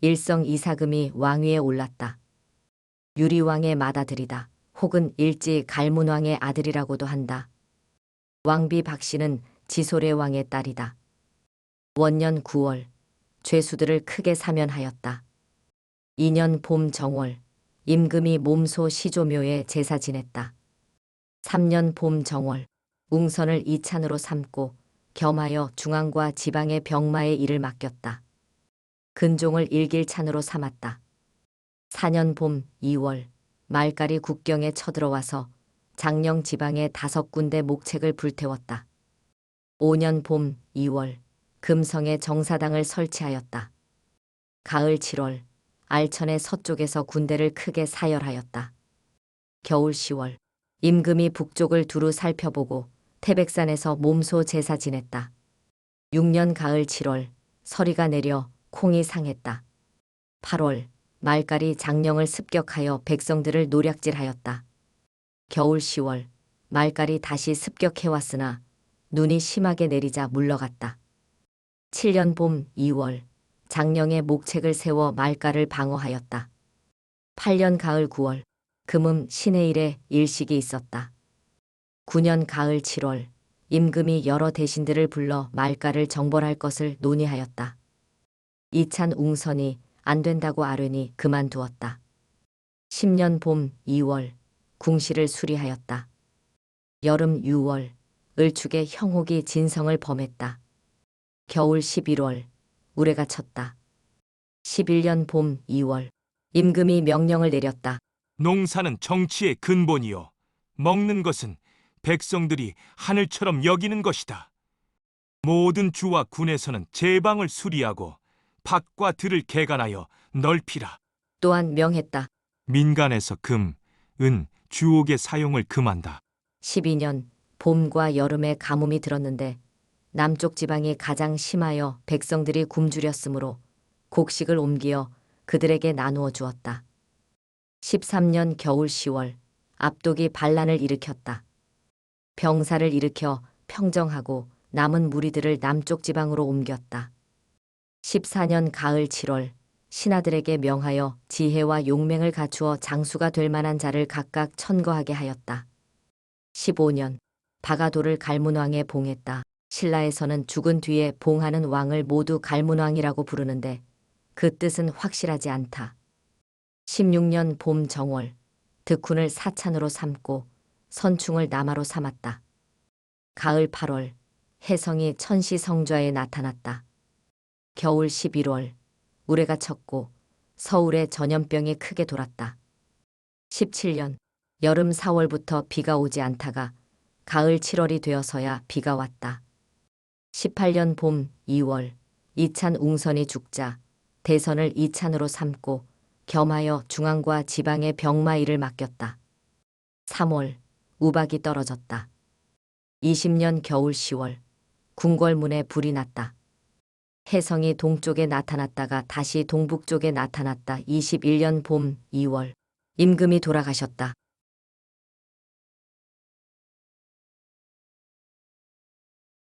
일성 이사금이 왕위에 올랐다. 유리왕의 맏아들이다. 혹은 일지 갈문왕의 아들이라고도 한다. 왕비 박씨는 지소래 왕의 딸이다. 원년 9월 죄수들을 크게 사면하였다. 2년 봄 정월 임금이 몸소 시조묘에 제사 지냈다. 3년 봄 정월 웅선을 이찬으로 삼고 겸하여 중앙과 지방의 병마의 일을 맡겼다. 근종을 일길찬으로 삼았다. 4년 봄 2월 말갈이 국경에 쳐들어와서 장령 지방의 다섯 군데 목책을 불태웠다. 5년 봄 2월 금성에 정사당을 설치하였다. 가을 7월 알천의 서쪽에서 군대를 크게 사열하였다. 겨울 10월 임금이 북쪽을 두루 살펴보고 태백산에서 몸소 제사 지냈다. 6년 가을 7월 서리가 내려 콩이 상했다. 8월 말갈이 장령을 습격하여 백성들을 노략질하였다. 겨울 10월 말갈이 다시 습격해왔으나 눈이 심하게 내리자 물러갔다. 7년 봄 2월 장령의 목책을 세워 말갈을 방어하였다. 8년 가을 9월 금음 신의 일에 일식이 있었다. 9년 가을 7월 임금이 여러 대신들을 불러 말갈을 정벌할 것을 논의하였다. 이찬 웅선이 안 된다고 아뢰니 그만두었다. 10년 봄 2월 궁시를 수리하였다. 여름 6월 을축의 형옥이 진성을 범했다. 겨울 11월 우레가 쳤다. 11년 봄 2월 임금이 명령을 내렸다. 농사는 정치의 근본이요. 먹는 것은 백성들이 하늘처럼 여기는 것이다. 모든 주와 군에서는 제방을 수리하고 밭과 들을 개간하여 넓히라. 또한 명했다. 민간에서 금, 은, 주옥의 사용을 금한다. 12년 봄과 여름에 가뭄이 들었는데 남쪽 지방이 가장 심하여 백성들이 굶주렸으므로 곡식을 옮기어 그들에게 나누어 주었다. 13년 겨울 10월 압독이 반란을 일으켰다. 병사를 일으켜 평정하고 남은 무리들을 남쪽 지방으로 옮겼다. 14년 가을 7월 신하들에게 명하여 지혜와 용맹을 갖추어 장수가 될 만한 자를 각각 천거하게 하였다. 15년 바가도를 갈문왕에 봉했다. 신라에서는 죽은 뒤에 봉하는 왕을 모두 갈문왕이라고 부르는데 그 뜻은 확실하지 않다. 16년 봄 정월 득훈을 사찬으로 삼고 선충을 남하로 삼았다. 가을 8월 혜성이 천시성좌에 나타났다. 겨울 11월 우레가 쳤고 서울에 전염병이 크게 돌았다. 17년 여름 4월부터 비가 오지 않다가 가을 7월이 되어서야 비가 왔다. 18년 봄 2월 이찬 웅선이 죽자 대선을 이찬으로 삼고 겸하여 중앙과 지방의 병마 일을 맡겼다. 3월 우박이 떨어졌다. 20년 겨울 10월 궁궐문에 불이 났다. 혜성이 동쪽에 나타났다가 다시 동북쪽에 나타났다. 21년 봄 2월 임금이 돌아가셨다.